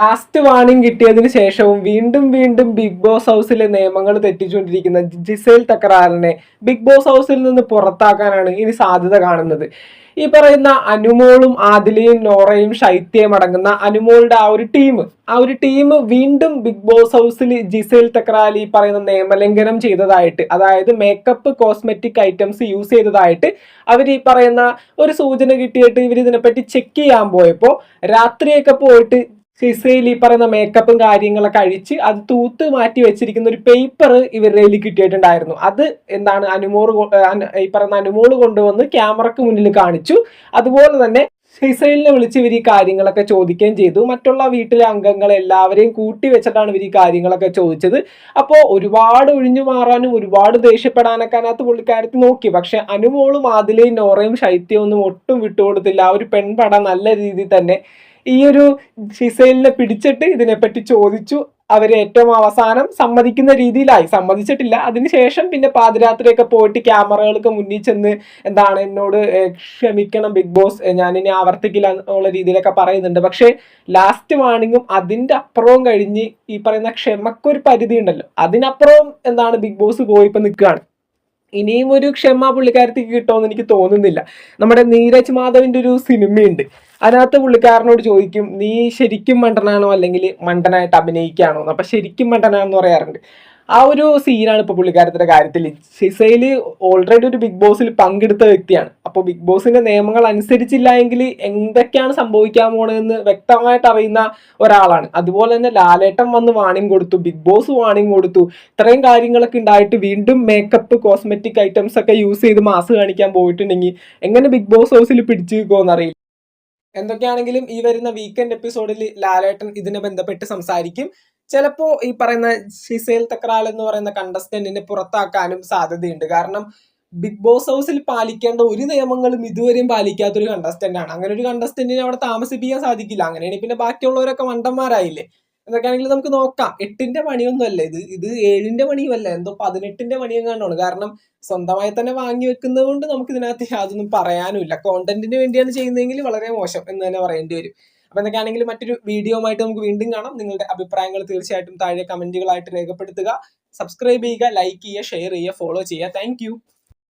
Last warning കിട്ടിയതിന് ശേഷവും വീണ്ടും വീണ്ടും ബിഗ് ബോസ് ഹൗസിലെ നിയമങ്ങൾ തെറ്റിച്ചുകൊണ്ടിരിക്കുന്ന ജിസേൽ തക്രാറിനെ ബിഗ് ബോസ് ഹൗസിൽ നിന്ന് പുറത്താക്കാനാണ് ഇനി സാധ്യത കാണുന്നത്. ഈ പറയുന്ന അനുമോളും ആദിലയും നോറയും ശൈത്യയും അടങ്ങുന്ന അനുമോളുടെ ആ ഒരു ടീം ആ ഒരു ടീം വീണ്ടും ബിഗ് ബോസ് ഹൗസിൽ ജിസേൽ തക്രാൽ പറയുന്ന നിയമലംഘനം ചെയ്തതായിട്ട് അതായത് മേക്കപ്പ് കോസ്മെറ്റിക് ഐറ്റംസ് യൂസ് ചെയ്തതായിട്ട് അവർ ഈ പറയുന്ന ഒരു സൂചന കിട്ടിയിട്ട് ഇവർ ഇതിനെപ്പറ്റി ചെക്ക് ചെയ്യാൻ പോയപ്പോൾ രാത്രിയൊക്കെ പോയിട്ട് സിസയിൽ ഈ പറയുന്ന മേക്കപ്പും കാര്യങ്ങളൊക്കെ അഴിച്ച് അത് തൂത്ത് മാറ്റി വെച്ചിരിക്കുന്ന ഒരു പേപ്പർ ഇവരുടെ കയ്യിൽ കിട്ടിയിട്ടുണ്ടായിരുന്നു. അത് എന്താണ് ഏർ ഈ പറയുന്ന അനുമോൾ കൊണ്ടുവന്ന് ക്യാമറക്ക് മുന്നിൽ കാണിച്ചു. അതുപോലെ തന്നെ ഹിസൈലിനെ വിളിച്ച് ഇവർ ഈ കാര്യങ്ങളൊക്കെ ചോദിക്കുകയും ചെയ്തു. മറ്റുള്ള വീട്ടിലെ അംഗങ്ങളെ എല്ലാവരെയും കൂട്ടി വെച്ചിട്ടാണ് ഇവർ ഈ കാര്യങ്ങളൊക്കെ ചോദിച്ചത്. അപ്പോൾ ഒരുപാട് ഒഴിഞ്ഞു മാറാനും ഒരുപാട് ദേഷ്യപ്പെടാനൊക്കെ അതിനകത്ത് പുള്ളിക്കാരത്തി നോക്കി. പക്ഷെ അനുമോളും ആദിലയും നോറയും ശൈത്യവും ഒന്നും ഒട്ടും വിട്ടുകൊടുത്തില്ല. ആ ഒരു പെൺപട നല്ല രീതിയിൽ തന്നെ ഈ ഒരു ഫിസൈലിനെ പിടിച്ചിട്ട് ഇതിനെപ്പറ്റി ചോദിച്ചു. അവർ ഏറ്റവും അവസാനം സമ്മതിക്കുന്ന രീതിയിലായി. സമ്മതിച്ചിട്ടില്ല. അതിനുശേഷം പിന്നെ പാതിരാത്രിയൊക്കെ പോയിട്ട് ക്യാമറകൾക്ക് മുന്നിൽ ചെന്ന് എന്താണ് എന്നോട് ക്ഷമിക്കണം ബിഗ് ബോസ് ഞാനിനി ആവർത്തിക്കില്ല എന്നുള്ള രീതിയിലൊക്കെ പറയുന്നുണ്ട്. പക്ഷേ ലാസ്റ്റ് വാണിങ്ങും അതിന്റെ അപ്പുറവും കഴിഞ്ഞ് ഈ പറയുന്ന ക്ഷമക്കൊരു പരിധി ഉണ്ടല്ലോ അതിനപ്പുറവും എന്താണ് ബിഗ് ബോസ് പോയിപ്പോൾ നിൽക്കുകയാണ്. ഇനിയും ഒരു ക്ഷമ പുള്ളിക്കാരത്തേക്ക് കിട്ടുമെന്ന് എനിക്ക് തോന്നുന്നില്ല. നമ്മുടെ നീരജ് മാധവിന്റെ ഒരു സിനിമയുണ്ട്. അതിനകത്ത് പുള്ളിക്കാരനോട് ചോദിക്കും നീ ശരിക്കും മണ്ടനാണോ അല്ലെങ്കിൽ മണ്ടനായിട്ട് അഭിനയിക്കുകയാണോ? അപ്പൊ ശരിക്കും മണ്ടനാണെന്ന് പറയാറുണ്ട്. ആ ഒരു സീനാണ് ഇപ്പൊ പുള്ളിക്കാരത്തിന്റെ കാര്യത്തിൽ സിസയിൽ ഓൾറെഡി ഒരു ബിഗ് ബോസിൽ പങ്കെടുത്ത വ്യക്തിയാണ്. അപ്പോൾ ബിഗ് ബോസിന്റെ നിയമങ്ങൾ അനുസരിച്ചില്ല എങ്കിൽ എന്തൊക്കെയാണ് സംഭവിക്കാൻ പോണതെന്ന് വ്യക്തമായിട്ട് അറിയുന്ന ഒരാളാണ്. അതുപോലെ തന്നെ ലാലേട്ടൻ വന്ന് വാണിംഗ് കൊടുത്തു ബിഗ് ബോസ് വാണിംഗ് കൊടുത്തു. ഇത്രയും കാര്യങ്ങളൊക്കെ ഉണ്ടായിട്ട് വീണ്ടും മേക്കപ്പ് കോസ്മെറ്റിക് ഐറ്റംസ് ഒക്കെ യൂസ് ചെയ്ത് മാസ് കാണിക്കാൻ പോയിട്ടുണ്ടെങ്കിൽ എങ്ങനെ ബിഗ് ബോസ് ഹൗസിൽ പിടിച്ചു നിൽക്കുമെന്ന് അറിയില്ല. എന്തൊക്കെയാണെങ്കിലും ഈ വരുന്ന വീക്കെൻഡ് എപ്പിസോഡിൽ ലാലേട്ടൻ ഇതിനെ ബന്ധപ്പെട്ട് സംസാരിക്കും. ചിലപ്പോ ഈ പറയുന്ന ഷിസേൽ തക്രാൽ എന്ന് പറയുന്ന കണ്ടസ്റ്റന്റിനെ പുറത്താക്കാനും സാധ്യതയുണ്ട്. കാരണം ബിഗ് ബോസ് ഹൗസിൽ പാലിക്കേണ്ട ഒരു നിയമങ്ങളും ഇതുവരെയും പാലിക്കാത്തൊരു കണ്ടസ്റ്റന്റ് ആണ്. അങ്ങനെ ഒരു കണ്ടസ്റ്റന്റിനെ അവിടെ താമസിപ്പിക്കാൻ സാധിക്കില്ല. അങ്ങനെയാണ് പിന്നെ ബാക്കിയുള്ളവരൊക്കെ മണ്ടന്മാരായില്ലേ? എന്നൊക്കെയാണെങ്കിൽ നമുക്ക് നോക്കാം. എട്ടിന്റെ പണിയൊന്നും അല്ല ഇത്. ഇത് ഏഴിന്റെ പണിയുമല്ല. എന്തോ പതിനെട്ടിന്റെ പണിയും പണിയെങ്ങാണ്ടാണ്. കാരണം സ്വന്തമായി തന്നെ വാങ്ങി വെക്കുന്നത് കൊണ്ട് നമുക്ക് ഇതിനകത്ത് യാതൊന്നും പറയാനുമില്ല. കോണ്ടന്റിന് വേണ്ടിയാണ് ചെയ്യുന്നതെങ്കിൽ വളരെ മോശം എന്ന് തന്നെ പറയേണ്ടി വരും. അപ്പൊ എന്തൊക്കെയാണെങ്കിലും മറ്റൊരു വീഡിയോ ആയിട്ട് നമുക്ക് വീണ്ടും കാണാം. നിങ്ങളുടെ അഭിപ്രായങ്ങൾ തീർച്ചയായിട്ടും താഴെ കമന്റുകളായിട്ട് രേഖപ്പെടുത്തുക. സബ്സ്ക്രൈബ് ചെയ്യുക ലൈക്ക് ചെയ്യുക ഷെയർ ചെയ്യുക ഫോളോ ചെയ്യുക. താങ്ക്